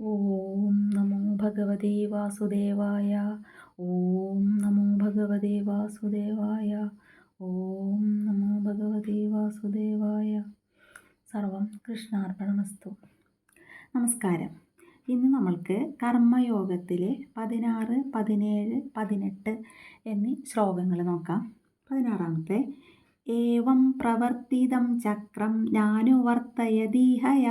ഓം നമോ ഭഗവതേ വാസുദേവായ ഓം നമോ ഭഗവതേ വാസുദേവായ ഓം നമോ ഭഗവതേ വാസുദേവായ സർവം കൃഷ്ണാർപ്പണമസ്തു. നമസ്കാരം. ഇന്ന് നമ്മൾക്ക് കർമ്മയോഗത്തിലെ പതിനാറ് പതിനേഴ് പതിനെട്ട് എന്നീ ശ്ലോകങ്ങൾ നോക്കാം. പതിനാറാമത്തെ. ഏവം പ്രവർത്തിതം ചക്രം ഞാനുവർത്തയദീഹയ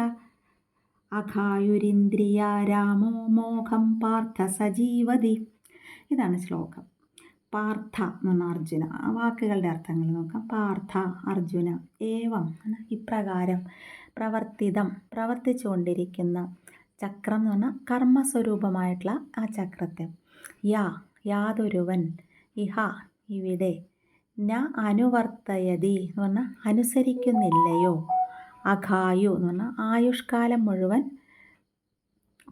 അഘായുരിന്ദ്രിയ രാമോ മോഹം പാർത്ഥ സജീവതി. ഇതാണ് ശ്ലോകം. പാർത്ഥ എന്ന് പറഞ്ഞ അർജുന. ആ വാക്കുകളുടെ അർത്ഥങ്ങൾ നോക്കാം. പാർത്ഥ അർജുന ഏവം ഇപ്രകാരം പ്രവർത്തിതം പ്രവർത്തിച്ചുകൊണ്ടിരിക്കുന്ന ചക്രം എന്ന് പറഞ്ഞാൽ കർമ്മസ്വരൂപമായിട്ടുള്ള ആ ചക്രത്തെ. യാ യാതൊരുവൻ. ഇഹ ഇവിടെ. ന അനുവർത്തയതി എന്ന് പറഞ്ഞാൽ അനുസരിക്കുന്നില്ലയോ. അഘായു എന്ന് പറഞ്ഞാൽ ആയുഷ്കാലം മുഴുവൻ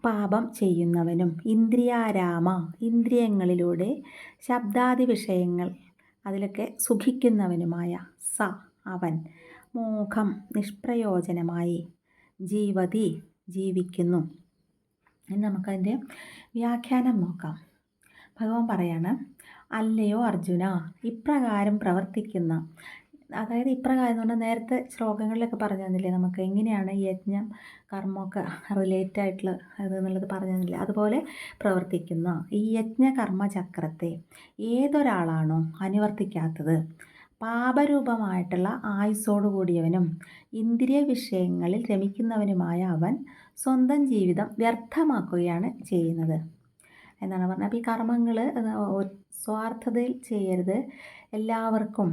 പാപം ചെയ്യുന്നവനും. ഇന്ദ്രിയാരാമ ഇന്ദ്രിയങ്ങളിലൂടെ ശബ്ദാദി വിഷയങ്ങൾ അതിലൊക്കെ സുഖിക്കുന്നവനുമായ സ അവൻ മോഹം നിഷ്പ്രയോജനമായി ജീവതി ജീവിക്കുന്നു. നമുക്കതിന്റെ വ്യാഖ്യാനം നോക്കാം. ഭഗവാൻ പറയാണ് അല്ലയോ അർജുന ഇപ്രകാരം പ്രവർത്തിക്കുന്ന അതായത് ഇപ്രകാരം പറഞ്ഞാൽ നേരത്തെ ശ്ലോകങ്ങളിലൊക്കെ പറഞ്ഞു തന്നില്ലേ നമുക്ക്? എങ്ങനെയാണ് യജ്ഞം കർമ്മമൊക്കെ റിലേറ്റ് ആയിട്ടുള്ള അത് എന്നുള്ളത് പറഞ്ഞു തന്നില്ലേ? അതുപോലെ പ്രവർത്തിക്കുന്ന. ഈ യജ്ഞ കർമ്മ ചക്രത്തെ ഏതൊരാളാണോ അനുവർത്തിക്കാത്തത്? പാപരൂപമായിട്ടുള്ള ആയുസ്സോടു കൂടിയവനും ഇന്ദ്രിയ വിഷയങ്ങളിൽ രമിക്കുന്നവനുമായ അവൻ സ്വന്തം ജീവിതം വ്യർത്ഥമാക്കുകയാണ് ചെയ്യുന്നത്. എന്നാണ് പറഞ്ഞത്. അപ്പോൾ ഈ കർമ്മങ്ങൾ സ്വാർത്ഥതയിൽ ചെയ്യരുത്. എല്ലാവർക്കും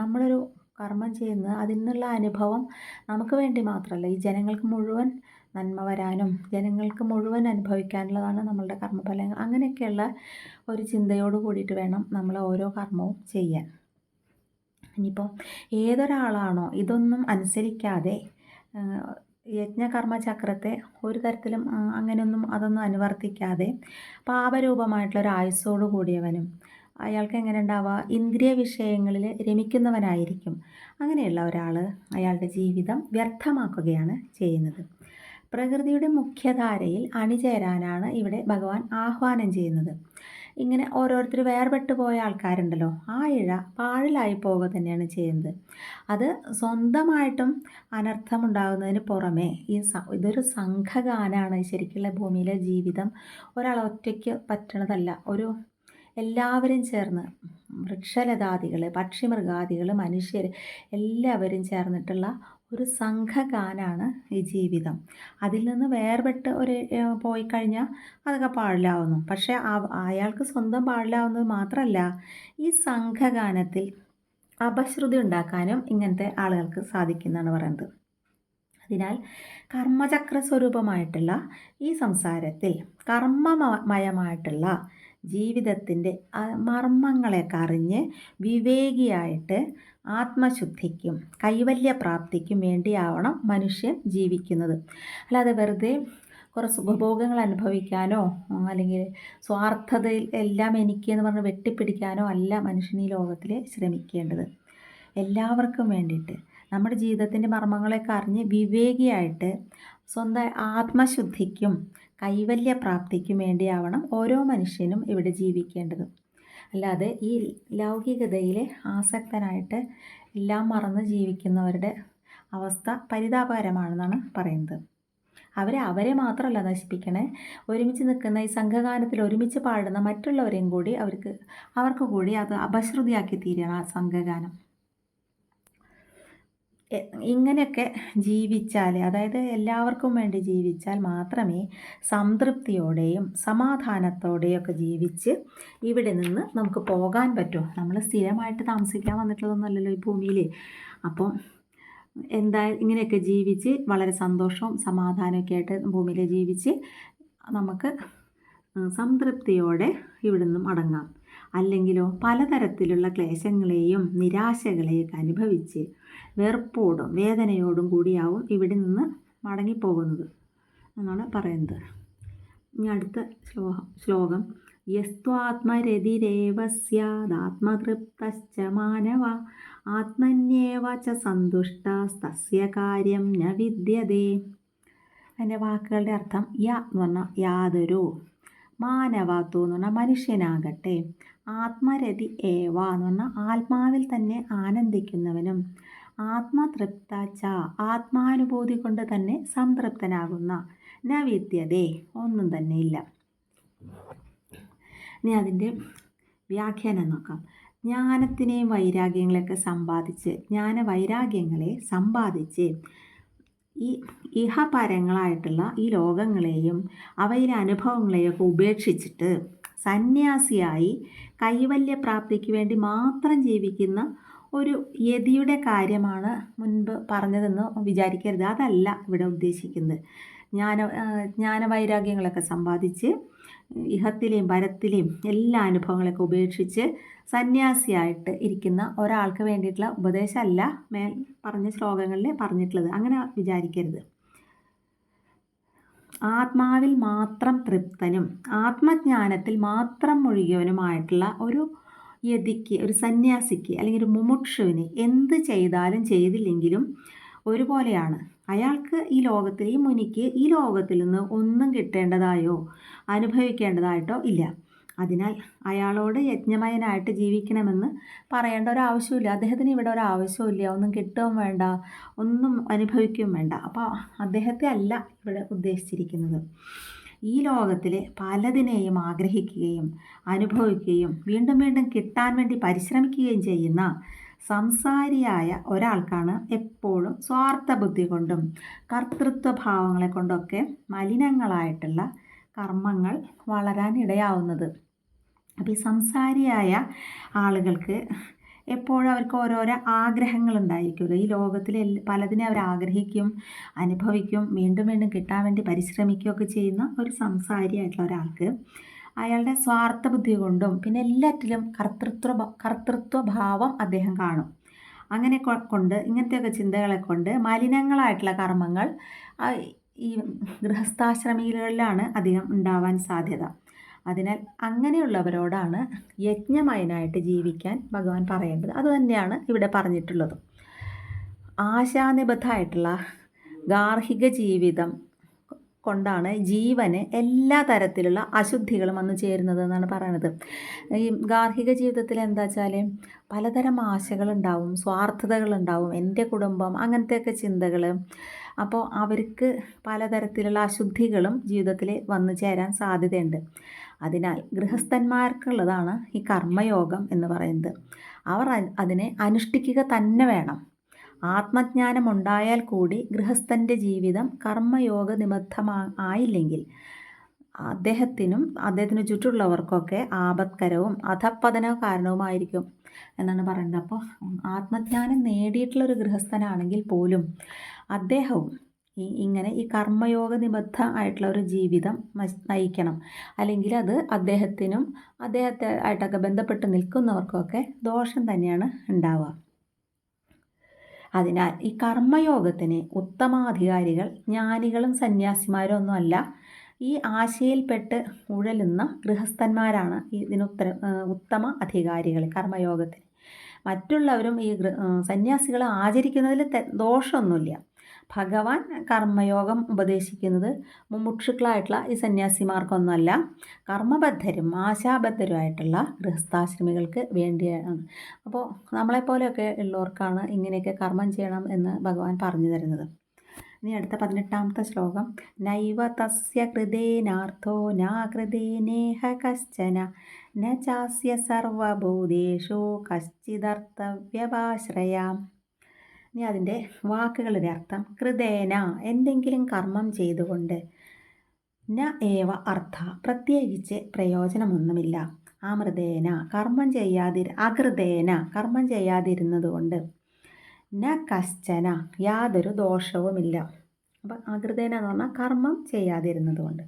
നമ്മളൊരു കർമ്മം ചെയ്യുന്നത് അതിൽ നിന്നുള്ള അനുഭവം നമുക്ക് വേണ്ടി മാത്രമല്ല. ഈ ജനങ്ങൾക്ക് മുഴുവൻ നന്മ വരാനും ജനങ്ങൾക്ക് മുഴുവൻ അനുഭവിക്കാനുള്ളതാണ് നമ്മളുടെ കർമ്മഫലങ്ങൾ. അങ്ങനെയൊക്കെയുള്ള ഒരു ചിന്തയോട് കൂടിയിട്ട് വേണം നമ്മൾ ഓരോ കർമ്മവും ചെയ്യാൻ. ഇനിയിപ്പോൾ ഏതൊരാളാണോ ഇതൊന്നും അനുസരിക്കാതെ യജ്ഞകർമ്മചക്രത്തെ ഒരു തരത്തിലും അങ്ങനെയൊന്നും അതൊന്നും അനുവർത്തിക്കാതെ പാപരൂപമായിട്ടുള്ള ഒരു ആയുസ്സോട് കൂടിയവനും അയാൾക്ക് എങ്ങനെ ഉണ്ടാവുക? ഇന്ദ്രിയ വിഷയങ്ങളിൽ രമിക്കുന്നവനായിരിക്കും. അങ്ങനെയുള്ള ഒരാൾ അയാളുടെ ജീവിതം വ്യർത്ഥമാക്കുകയാണ് ചെയ്യുന്നത്. പ്രകൃതിയുടെ മുഖ്യധാരയിൽ അണിചേരാനാണ് ഇവിടെ ഭഗവാൻ ആഹ്വാനം ചെയ്യുന്നത്. ഇങ്ങനെ ഓരോരുത്തർ വേർപെട്ടു പോയ ആൾക്കാരുണ്ടല്ലോ ആ ഇഴ പാഴിലായി പോവുക തന്നെയാണ് ചെയ്യുന്നത്. അത് സ്വന്തമായിട്ടും അനർത്ഥം അനർത്ഥമുണ്ടാകുന്നതിന് പുറമേ ഈ ഇതൊരു സംഘഗാനാണ്. ശരിക്കുള്ള ഭൂമിയിലെ ജീവിതം ഒരാൾ ഒറ്റയ്ക്ക് പറ്റണതല്ല ഒരു എല്ലാവരും ചേർന്ന് വൃക്ഷലതാദികൾ പക്ഷിമൃഗാദികൾ മനുഷ്യർ എല്ലാവരും ചേർന്നിട്ടുള്ള ഒരു സംഘഗാനാണ് ഈ ജീവിതം. അതിൽ നിന്ന് വേർപെട്ട് ഒരു പോയി കഴിഞ്ഞാൽ അതൊക്കെ പാടില്ലാവുന്നു പക്ഷേ അയാൾക്ക് സ്വന്തം പാടില്ലാവുന്നത് മാത്രമല്ല ഈ സംഘഗാനത്തിൽ അപശ്രുതി ഉണ്ടാക്കാനും ഇങ്ങനത്തെ ആളുകൾക്ക് സാധിക്കുന്നതാണ് പറയുന്നത് അതിനാൽ കർമ്മചക്ര സ്വരൂപമായിട്ടുള്ള ഈ സംസാരത്തിൽ കർമ്മമയമായിട്ടുള്ള ജീവിതത്തിന്റെ മർമ്മങ്ങളെയൊക്കെ അറിഞ്ഞ് വിവേകിയായിട്ട് ആത്മശുദ്ധിക്കും കൈവല്യ കൈവല്യപ്രാപ്തിക്കും വേണ്ടിയാവണം മനുഷ്യൻ ജീവിക്കുന്നത്. അല്ലാതെ വെറുതെ കുറച്ച് സുഖഭോഗങ്ങൾ അനുഭവിക്കാനോ അല്ലെങ്കിൽ സ്വാർത്ഥതയിൽ എല്ലാം എനിക്ക് എന്ന് പറഞ്ഞ് വെട്ടിപ്പിടിക്കാനോ അല്ല മനുഷ്യൻ ഈ ലോകത്തിൽ ശ്രമിക്കേണ്ടത്. എല്ലാവർക്കും വേണ്ടിയിട്ട് നമ്മുടെ ജീവിതത്തിന്റെ മർമ്മങ്ങളെ കറിഞ്ഞ് വിവേകിയായിട്ട് സ്വന്തം ആത്മശുദ്ധിക്കും കൈവല്യപ്രാപ്തിക്കും വേണ്ടിയാവണം ഓരോ മനുഷ്യനും ഇവിടെ ജീവിക്കേണ്ടത്. അല്ലാതെ ഈ ലൗകികതയിൽ ആസക്തനായിട്ട് എല്ലാം മറന്ന് ജീവിക്കുന്നവരുടെ അവസ്ഥ പരിതാപകരമാണെന്നാണ് പറയുന്നത്. അവരെ അവരെ മാത്രമല്ല നശിപ്പിക്കണേ. ഒരുമിച്ച് നിൽക്കുന്ന ഈ സംഘഗാനത്തിൽ ഒരുമിച്ച് പാടുന്ന മറ്റുള്ളവരെയും കൂടി അവർക്ക് അവർക്ക് കൂടി അത് അപശ്രുതിയാക്കി തീരണം ആ സംഘഗാനം. ഇങ്ങനെയൊക്കെ ജീവിച്ചാൽ അതായത് എല്ലാവർക്കും വേണ്ടി ജീവിച്ചാൽ മാത്രമേ സംതൃപ്തിയോടെയും സമാധാനത്തോടെയും ഒക്കെ ജീവിച്ച് ഇവിടെ നിന്ന് നമുക്ക് പോകാൻ പറ്റൂ. നമ്മൾ സ്ഥിരമായിട്ട് താമസിക്കാൻ വന്നിട്ടുള്ളതൊന്നുമല്ലല്ലോ ഈ ഭൂമിയിൽ അപ്പം എന്താ ഇങ്ങനെയൊക്കെ ജീവിച്ച് വളരെ സന്തോഷവും സമാധാനമൊക്കെ ആയിട്ട് ഭൂമിയിൽ ജീവിച്ച് നമുക്ക് സംതൃപ്തിയോടെ ഇവിടെ നിന്നും അടങ്ങാം അല്ലെങ്കിലോ പലതരത്തിലുള്ള ക്ലേശങ്ങളെയും നിരാശകളെയൊക്കെ അനുഭവിച്ച് വെറുപ്പോടും വേദനയോടും കൂടിയാവും ഇവിടെ നിന്ന് മടങ്ങിപ്പോകുന്നത് എന്നാണ് പറയുന്നത്. ഇനി അടുത്ത ശ്ലോകം ശ്ലോകം. യസ്ത്വാത്മരതിരേവ സ്യാദാത്മതൃപ്തശ്ച മാനവ ആത്മന്യേവ ച സന്തുഷ്ടസ്തസ്യ കാര്യം ന വിദ്യതേ. അതിന്റെ വാക്കുകളുടെ അർത്ഥം യ എന്ന് പറഞ്ഞാൽ യാതൊരു മാനവാത്തു എന്ന് പറഞ്ഞാൽ മനുഷ്യനാകട്ടെ. ആത്മരതി ഏവ എന്ന് പറഞ്ഞാൽ ആത്മാവിൽ തന്നെ ആനന്ദിക്കുന്നവനും ആത്മതൃപ്ത ച ആത്മാനുഭൂതി കൊണ്ട് തന്നെ സംതൃപ്തനാകുന്ന. നവിദ്യതേ ഒന്നും തന്നെ ഇല്ല. ഇനി അതിന്റെ വ്യാഖ്യാനം നോക്കാം. ജ്ഞാനത്തിനെയും വൈരാഗ്യങ്ങളെയൊക്കെ സമ്പാദിച്ച് ജ്ഞാന വൈരാഗ്യങ്ങളെ സമ്പാദിച്ച് ഈ ഇഹപരങ്ങളായിട്ടുള്ള ഈ ലോകങ്ങളെയും അവയിലെ അനുഭവങ്ങളെയൊക്കെ ഉപേക്ഷിച്ചിട്ട് സന്യാസിയായി കൈവല്യപ്രാപ്തിക്ക് വേണ്ടി മാത്രം ജീവിക്കുന്ന ഒരു യതിയുടെ കാര്യമാണ് മുൻപ് പറഞ്ഞതെന്ന് വിചാരിക്കരുത്. അതല്ല ഇവിടെ ഉദ്ദേശിക്കുന്നത്. ജ്ഞാന ജ്ഞാനവൈരാഗ്യങ്ങളൊക്കെ സമ്പാദിച്ച് ഇഹത്തിലെയും പരത്തിലെയും എല്ലാ അനുഭവങ്ങളൊക്കെ ഉപേക്ഷിച്ച് സന്യാസിയായിട്ട് ഇരിക്കുന്ന ഒരാൾക്ക് വേണ്ടിയിട്ടുള്ള ഉപദേശമല്ല മേൽ പറഞ്ഞ ശ്ലോകങ്ങളിൽ പറഞ്ഞിട്ടുള്ളത്. അങ്ങനെ വിചാരിക്കരുത്. ആത്മാവിൽ മാത്രം തൃപ്തനും ആത്മജ്ഞാനത്തിൽ മാത്രം മുഴുകിയവനുമായിട്ടുള്ള ഒരു യതിക്ക് ഒരു സന്യാസിക്ക് അല്ലെങ്കിൽ ഒരു മുമുക്ഷുവിന് എന്ത് ചെയ്താലും ചെയ്തില്ലെങ്കിലും ഒരുപോലെയാണ്. അയാൾക്ക് ഈ ലോകത്തിൽ ഈ മുനിക്ക് ഈ ലോകത്തിൽ നിന്ന് ഒന്നും കിട്ടേണ്ടതായോ അനുഭവിക്കേണ്ടതായിട്ടോ ഇല്ല. അതിനാൽ അയാളോട് യജ്ഞമയനായിട്ട് ജീവിക്കണമെന്ന് പറയേണ്ട ഒരു ആവശ്യമില്ല അദ്ദേഹത്തിന് ഇവിടെ ഒരു ആവശ്യമില്ല ഒന്നും കിട്ടുകയും വേണ്ട. ഒന്നും അനുഭവിക്കുകയും വേണ്ട. അപ്പോൾ അദ്ദേഹത്തെ അല്ല ഇവിടെ ഉദ്ദേശിച്ചിരിക്കുന്നത്. ഈ ലോകത്തിലെ പലതിനെയും ആഗ്രഹിക്കുകയും അനുഭവിക്കുകയും വീണ്ടും വീണ്ടും കിട്ടാൻ വേണ്ടി പരിശ്രമിക്കുകയും ചെയ്യുന്ന സംസാരിയായ ഒരാൾക്കാണ് എപ്പോഴും സ്വാർത്ഥ ബുദ്ധി കൊണ്ടും കർത്തൃത്വ ഭാവങ്ങളെ കൊണ്ടൊക്കെ മലിനങ്ങളായിട്ടുള്ള കർമ്മങ്ങൾ വളരാൻ ഇടയാവുന്നത് അപ്പോൾ ഈ സംസാരിയായ ആളുകൾക്ക് എപ്പോഴും അവർക്ക് ഓരോരോ ആഗ്രഹങ്ങൾ ഉണ്ടായിരിക്കുമല്ലോ ഈ ലോകത്തിൽ പലതിനെ അവർ ആഗ്രഹിക്കും അനുഭവിക്കും വീണ്ടും വീണ്ടും കിട്ടാൻ വേണ്ടി പരിശ്രമിക്കുകയൊക്കെ ചെയ്യുന്ന ഒരു സംസാരിയായിട്ടുള്ള ഒരാൾക്ക് അയാളുടെ സ്വാർത്ഥ ബുദ്ധി കൊണ്ടും പിന്നെ എല്ലാറ്റിലും കർത്തൃത്വ കർത്തൃത്വ ഭാവം അദ്ദേഹം കാണും. അങ്ങനെ കൊണ്ട് ഇങ്ങനത്തെയൊക്കെ ചിന്തകളെ കൊണ്ട് മലിനങ്ങളായിട്ടുള്ള കർമ്മങ്ങൾ ഈ ഗൃഹസ്ഥാശ്രമികളിലാണ് അധികം ഉണ്ടാവാൻ സാധ്യത. അതിനാൽ അങ്ങനെയുള്ളവരോടാണ് യജ്ഞമയനായിട്ട് ജീവിക്കാൻ ഭഗവാൻ പറയേണ്ടത്. അതുതന്നെയാണ് ഇവിടെ പറഞ്ഞിട്ടുള്ളത്. ആശാനിബദ്ധമായിട്ടുള്ള ഗാർഹിക ജീവിതം കൊണ്ടാണ് ജീവന് എല്ലാ തരത്തിലുള്ള അശുദ്ധികളും വന്നു ചേരുന്നത് എന്നാണ് പറയുന്നത് ഈ ഗാർഹിക ജീവിതത്തിൽ എന്താ വെച്ചാൽ പലതരം ആശകളുണ്ടാവും സ്വാർത്ഥതകളുണ്ടാവും എന്റെ കുടുംബം അങ്ങനത്തെയൊക്കെ ചിന്തകൾ അപ്പോൾ അവർക്ക് പലതരത്തിലുള്ള അശുദ്ധികളും ജീവിതത്തിൽ വന്നു ചേരാൻ സാധ്യതയുണ്ട്. അതിനാൽ ഗൃഹസ്ഥന്മാർക്കുള്ളതാണ് ഈ കർമ്മയോഗം എന്ന് പറയുന്നത്. അവർ അതിനെ അനുഷ്ഠിക്കുക തന്നെ വേണം. ആത്മജ്ഞാനം ഉണ്ടായാൽ കൂടി ഗൃഹസ്ഥന്റെ ജീവിതം കർമ്മയോഗ നിബദ്ധമാ ആയില്ലെങ്കിൽ അദ്ദേഹത്തിനും അദ്ദേഹത്തിന് ചുറ്റുള്ളവർക്കൊക്കെ ആപത്കരവും അധപ്പതന കാരണവുമായിരിക്കും എന്നാണ് പറയുന്നത്. അപ്പോൾ ആത്മജ്ഞാനം നേടിയിട്ടുള്ളൊരു ഗൃഹസ്ഥനാണെങ്കിൽ പോലും അദ്ദേഹവും ഈ ഇങ്ങനെ ഈ കർമ്മയോഗ നിബദ്ധ ആയിട്ടുള്ള ഒരു ജീവിതം നയിക്കണം. അല്ലെങ്കിൽ അത് അദ്ദേഹത്തിനും അദ്ദേഹത്തെ ആയിട്ടൊക്കെ ബന്ധപ്പെട്ട് നിൽക്കുന്നവർക്കൊക്കെ ദോഷം തന്നെയാണ് ഉണ്ടാവുക. അതിനാൽ ഈ കർമ്മയോഗത്തിന് ഉത്തമാധികാരികൾ ജ്ഞാനികളും സന്യാസിമാരും ഒന്നുമല്ല ഈ ആശയിൽപ്പെട്ട് ഉഴലുന്ന ഗൃഹസ്ഥന്മാരാണ് ഇതിനുത്തര ഉത്തമ അധികാരികൾ കർമ്മയോഗത്തിന്. മറ്റുള്ളവരും ഈ സന്യാസികളെ ആചരിക്കുന്നതിൽ ദോഷമൊന്നുമില്ല. ഭഗവാൻ കർമ്മയോഗം ഉപദേശിക്കുന്നത് മുമുക്ഷുക്കളായിട്ടുള്ള ഈ സന്യാസിമാർക്കൊന്നുമല്ല കർമ്മബദ്ധരും ആശാബദ്ധരുമായിട്ടുള്ള ഗൃഹസ്ഥാശ്രമികൾക്ക് വേണ്ടിയാണ്. അപ്പോൾ നമ്മളെപ്പോലെയൊക്കെ ഉള്ളവർക്കാണ് ഇങ്ങനെയൊക്കെ കർമ്മം ചെയ്യണം എന്ന് ഭഗവാൻ പറഞ്ഞു തരുന്നത്. ഇനി അടുത്ത പതിനെട്ടാമത്തെ ശ്ലോകം. നൈവ തസ്യ കൃതേനാർത്ഥോ നാകൃതേനേഹ കശ്ചന. ന ചാസ്യ സർവഭൂതേഷു കശ്ചിദർത്തവ്യപാശ്രയാം ഇനി അതിന്റെ വാക്കുകളുടെ അർത്ഥം കൃതേന എന്തെങ്കിലും കർമ്മം ചെയ്തുകൊണ്ട്. ന ഏവ അർത്ഥ പ്രത്യേകിച്ച് പ്രയോജനമൊന്നുമില്ല. അമൃതേന കർമ്മം ചെയ്യാതി അകൃതേന കർമ്മം ചെയ്യാതിരുന്നതുകൊണ്ട്. ന കശ്ചന യാതൊരു ദോഷവുമില്ല. അപ്പം അകൃതേന എന്ന് പറഞ്ഞാൽ കർമ്മം ചെയ്യാതിരുന്നതുകൊണ്ട്.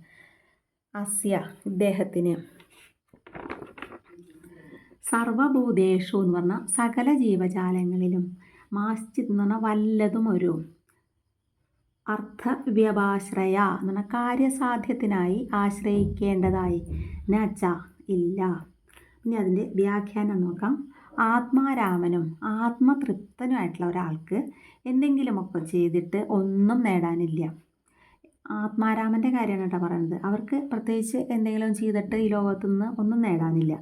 അസ്യ ഇദ്ദേഹത്തിന്. സർവഭൂതേഷു എന്ന് പറഞ്ഞാൽ സകല ജീവജാലങ്ങളിലും മാസ്ജിദ് എന്ന് പറഞ്ഞാൽ വല്ലതും ഒരു അർത്ഥവ്യപാശ്രയ എന്ന് പറഞ്ഞാൽ കാര്യസാധ്യത്തിനായി ആശ്രയിക്കേണ്ടതായി. നച്ച ഇല്ല. ഇനി അതിന്റെ വ്യാഖ്യാനം നോക്കാം. ആത്മാരാമനും ആത്മതൃപ്തനുമായിട്ടുള്ള ഒരാൾക്ക് എന്തെങ്കിലുമൊക്കെ ചെയ്തിട്ട് ഒന്നും നേടാനില്ല. ആത്മാരാമന്റെ കാര്യമാണ് കേട്ടോ പറയുന്നത്. അവർക്ക് പ്രത്യേകിച്ച് എന്തെങ്കിലും ചെയ്തിട്ട് ഈ ലോകത്തുനിന്ന് ഒന്നും നേടാനില്ല.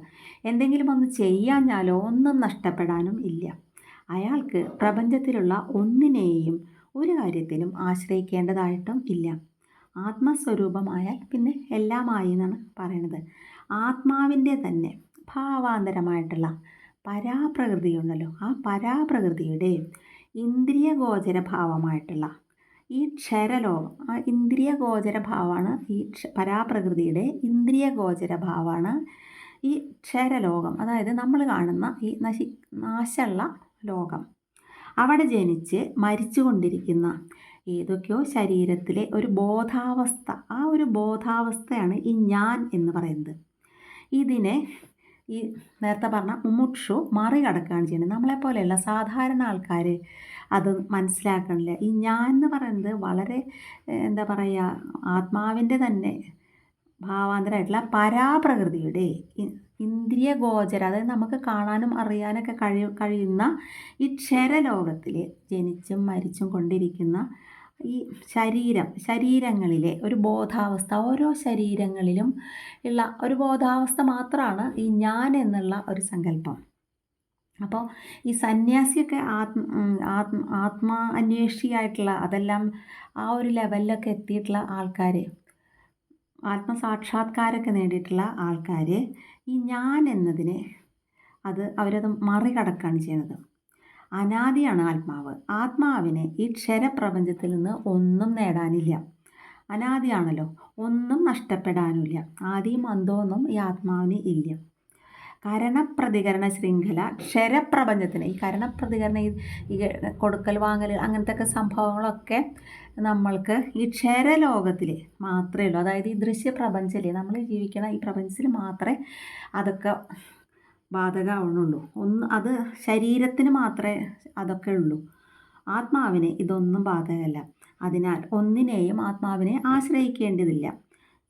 എന്തെങ്കിലും ഒന്ന് ചെയ്യാഞ്ഞാലോ ഒന്നും നഷ്ടപ്പെടാനും ഇല്ല. അയാൾക്ക് പ്രപഞ്ചത്തിലുള്ള ഒന്നിനെയും ഒരു കാര്യത്തിലും ആശ്രയിക്കേണ്ടതായിട്ടും ഇല്ല. ആത്മസ്വരൂപമായാൽ പിന്നെ എല്ലാമായി എന്നാണ് പറയുന്നത് ആത്മാവിന്റെ തന്നെ ഭാവാന്തരമായിട്ടുള്ള പരാപ്രകൃതിയുണ്ടല്ലോ. ആ പരാപ്രകൃതിയുടെ ഇന്ദ്രിയ ഭാവമായിട്ടുള്ള ഈ ക്ഷരലോകം ആ ഇന്ദ്രിയ ഗോചര ഭാവമാണ് ഈ പരാപ്രകൃതിയുടെ ഇന്ദ്രിയ ഗോചര ഭാവമാണ് ഈ ക്ഷരലോകം. അതായത് നമ്മൾ കാണുന്ന ഈ നശി നാശമുള്ള ലോകം അവിടെ ജനിച്ച് മരിച്ചു കൊണ്ടിരിക്കുന്ന ഏതൊക്കെയോ ശരീരത്തിലെ ഒരു ബോധാവസ്ഥ ആ ഒരു ബോധാവസ്ഥയാണ് ഈ ഞാൻ എന്ന് പറയുന്നത്. ഇതിനെ ഈ നേരത്തെ പറഞ്ഞ മുമുക്ഷു മറികടക്കുകയാണ് ചെയ്യുന്നത്. നമ്മളെപ്പോലെയല്ല സാധാരണ ആൾക്കാർ അത് മനസ്സിലാക്കണില്ല. ഈ ഞാൻ എന്ന് പറയുന്നത് വളരെ എന്താ പറയുക ആത്മാവിന്റെ തന്നെ ഭാവാന്തരമായിട്ടുള്ള പരാപ്രകൃതിയുടെ ഇന്ദ്രിയ ഗോചര അതായത് നമുക്ക് കാണാനും അറിയാനൊക്കെ കഴി കഴിയുന്ന ഈ ക്ഷരലോകത്തിൽ ജനിച്ചും മരിച്ചും കൊണ്ടിരിക്കുന്ന ഈ ശരീരം ശരീരങ്ങളിലെ ഒരു ബോധാവസ്ഥ ഓരോ ശരീരങ്ങളിലും ഉള്ള ഒരു ബോധാവസ്ഥ മാത്രമാണ് ഈ ഞാൻ എന്നുള്ള ഒരു സങ്കല്പം. അപ്പോൾ ഈ സന്യാസിയൊക്കെ ആത്മ ആത്മ ആത്മാ അന്വേഷിയായിട്ടുള്ള അതെല്ലാം ആ ഒരു ലെവലിലൊക്കെ എത്തിയിട്ടുള്ള ആൾക്കാർ ആത്മസാക്ഷാത്കാരമൊക്കെ നേടിയിട്ടുള്ള ആൾക്കാർ ഈ ഞാൻ എന്നതിനെ അത് അവരത് മറികടക്കുകയാണ് ചെയ്യുന്നത്. അനാദിയാണ് ആത്മാവ്. ആത്മാവിനെ ഈ ക്ഷരപ്രപഞ്ചത്തിൽ നിന്ന് ഒന്നും നേടാനില്ല. അനാദിയാണല്ലോ. ഒന്നും നഷ്ടപ്പെടാനുമില്ല. ആദിയും അന്തമൊന്നും ഈ ആത്മാവിന് ഇല്ല. കരണപ്രതികരണ ശൃംഖല ക്ഷരപ്രപഞ്ചത്തിന്. ഈ കരണപ്രതികരണ ഈ കൊടുക്കൽ വാങ്ങൽ അങ്ങനത്തെ ഒക്കെ സംഭവങ്ങളൊക്കെ നമ്മൾക്ക് ഈ ക്ഷരലോകത്തിൽ മാത്രമേ ഉള്ളൂ. അതായത് ഈ ദൃശ്യപ്രപഞ്ചത്തിൽ നമ്മൾ ജീവിക്കുന്ന ഈ പ്രപഞ്ചത്തിൽ മാത്രമേ അതൊക്കെ ബാധകമാവുന്നുള്ളൂ. ഒന്ന് അത് ശരീരത്തിന് മാത്രമേ അതൊക്കെ ഉള്ളൂ. ആത്മാവിന് ഇതൊന്നും ബാധകമല്ല. അതിനാൽ ഒന്നിനെയും ആത്മാവിനെ ആശ്രയിക്കേണ്ടതില്ല.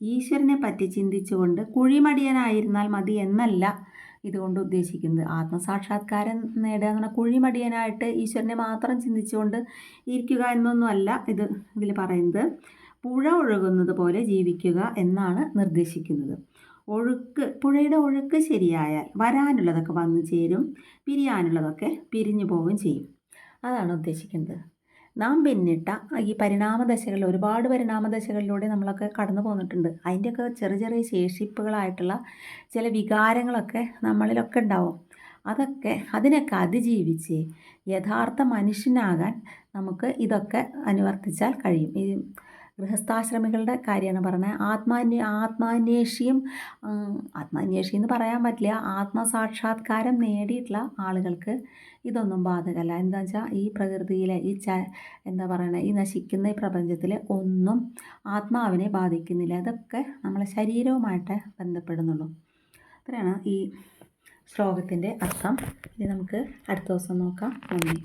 ഈശ്വരനെ പറ്റി ചിന്തിച്ചുകൊണ്ട് കുഴിമടിയനായിരുന്നാൽ മതി എന്നല്ല ഇതുകൊണ്ട് ഉദ്ദേശിക്കുന്നത്. ആത്മസാക്ഷാത്കാരം നേടുക പറഞ്ഞാൽ കുഴിമടിയനായിട്ട് ഈശ്വരനെ മാത്രം ചിന്തിച്ചുകൊണ്ട് ഇരിക്കുക എന്നൊന്നുമല്ല ഇത് ഇതിൽ പറയുന്നത്. പുഴ ഒഴുകുന്നത് പോലെ ജീവിക്കുക എന്നാണ് നിർദ്ദേശിക്കുന്നത്. ഒഴുക്ക് പുഴയുടെ ഒഴുക്ക് ശരിയായാൽ വരാനുള്ളതൊക്കെ വന്നു ചേരും പിരിയാനുള്ളതൊക്കെ പിരിഞ്ഞു പോവുകയും ചെയ്യും. അതാണ് ഉദ്ദേശിക്കുന്നത്. നാം പിന്നിട്ട ഈ പരിണാമദശകൾ ഒരുപാട് പരിണാമദശകളിലൂടെ നമ്മളൊക്കെ കടന്നു പോന്നിട്ടുണ്ട്. അതിന്റെയൊക്കെ ചെറിയ ചെറിയ ശേഷിപ്പുകളായിട്ടുള്ള ചില വികാരങ്ങളൊക്കെ നമ്മളിലൊക്കെ ഉണ്ടാവും. അതൊക്കെ അതിനൊക്കെ അതിജീവിച്ച് യഥാർത്ഥ മനുഷ്യനാകാൻ നമുക്ക് ഇതൊക്കെ അനുവർത്തിച്ചാൽ കഴിയും. ഈ ഗൃഹസ്ഥാശ്രമികളുടെ കാര്യമാണ് പറഞ്ഞത്. ആത്മാന്യ ആത്മാന്വേഷിയും ആത്മാന്വേഷി എന്ന് പറയാൻ പറ്റില്ല. ആത്മസാക്ഷാത്കാരം നേടിയിട്ടുള്ള ആളുകൾക്ക് ഇതൊന്നും ബാധകമല്ല. എന്താ വെച്ചാൽ ഈ പ്രകൃതിയിലെ ഈ ച എന്താ പറയണത് ഈ നശിക്കുന്ന ഈ പ്രപഞ്ചത്തിൽ ഒന്നും ആത്മാവിനെ ബാധിക്കുന്നില്ല. ഇതൊക്കെ നമ്മളെ ശരീരവുമായിട്ട് ബന്ധപ്പെടുന്നുള്ളൂ. അത്രയാണ് ഈ ശ്ലോകത്തിന്റെ അർത്ഥം. ഇനി നമുക്ക് അടുത്ത ദിവസം നോക്കാം. നന്ദി.